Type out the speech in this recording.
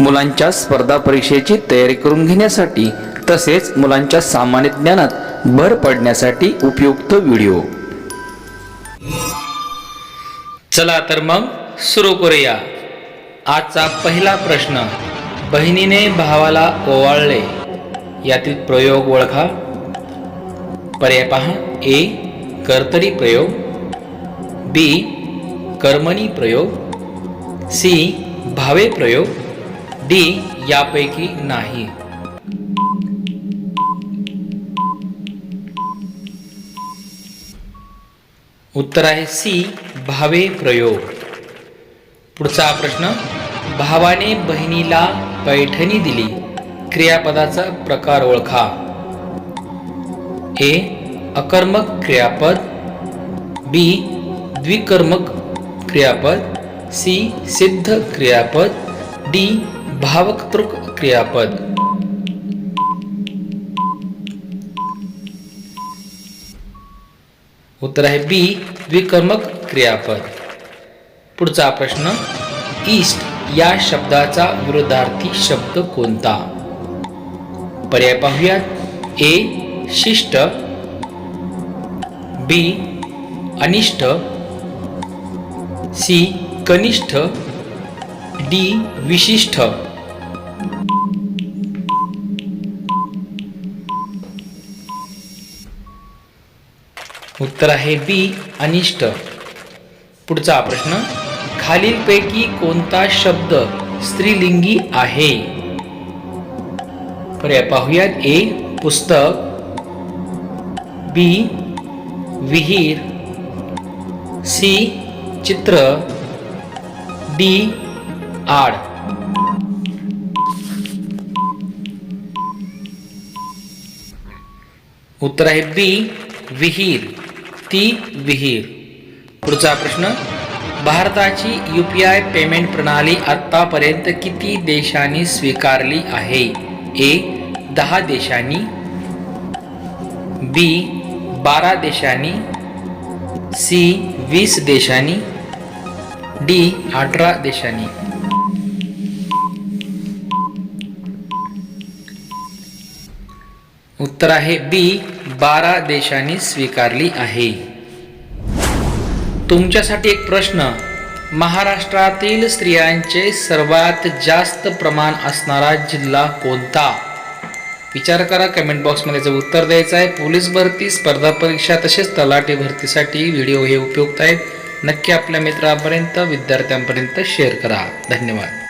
मुलांच्या स्पर्धा परीक्षेची तयारी करून घेण्यासाठी तसेच मुलांच्या सामान्य ज्ञानात भर पडण्यासाठी उपयुक्त व्हिडिओ. चला तर मग सुरू करूया. आजचा पहिला प्रश्न बहिणीने भावाला ओवाळले यातील प्रयोग ओळखा. पर्याय पहा ए कर्तरी प्रयोग बी कर्मणी प्रयोग सी भावे प्रयोग डी यापैकी नाही. उत्तर आहे सी भावे प्रयोग. पुढचा प्रश्न भावाने बहिणीला पैठणी दिली. क्रियापदाचा प्रकार ओळखा. ए अकर्मक क्रियापद. बी द्विकर्मक क्रियापद. सी सिद्ध क्रियापद. डी भावक्तृक क्रियापद. उत्तर आहे बी द्विकर्मक क्रियापद. पुढचा प्रश्न ईस्ट या शब्दाचा विरोधार्थी शब्द कोणता? पर्याय पाहूयात. ए शिष्ट. बी अनिष्ट. सी कनिष्ठ. डी विशिष्ट. उत्तर आहे बी अनिष्ट. पुढचा प्रश्न खालीलपैकी कोणता शब्द स्त्रीलिंगी आहे? पर्याय पाहूयात. ए पुस्तक. बी विहीर. सी चित्र. डी आड. उत्तर आहे बी विहीर. ती विहीर. पुढचा प्रश्न भारताची यू पी आय पेमेंट प्रणाली आत्तापर्यंत किती देशांनी स्वीकारली आहे? ए दहा देशांनी. बी बारा देशांनी. सी वीस देशांनी. डी अठरा देशांनी. उत्तर आहे बी बारा देशांनी स्वीकारली आहे. तुमच्यासाठी एक प्रश्न. महाराष्ट्रातील स्त्रियांचे सर्वात जास्त प्रमाण असणारा जिल्हा कोणता? विचार करा कमेंट बॉक्समध्ये याचं उत्तर द्यायचं आहे. पोलीस भरती स्पर्धा परीक्षा तसेच तलाठी भरतीसाठी व्हिडिओ हे उपयुक्त आहेत. नक्की आपल्या मित्रांपर्यंत विद्यार्थ्यांपर्यंत शेअर करा. धन्यवाद.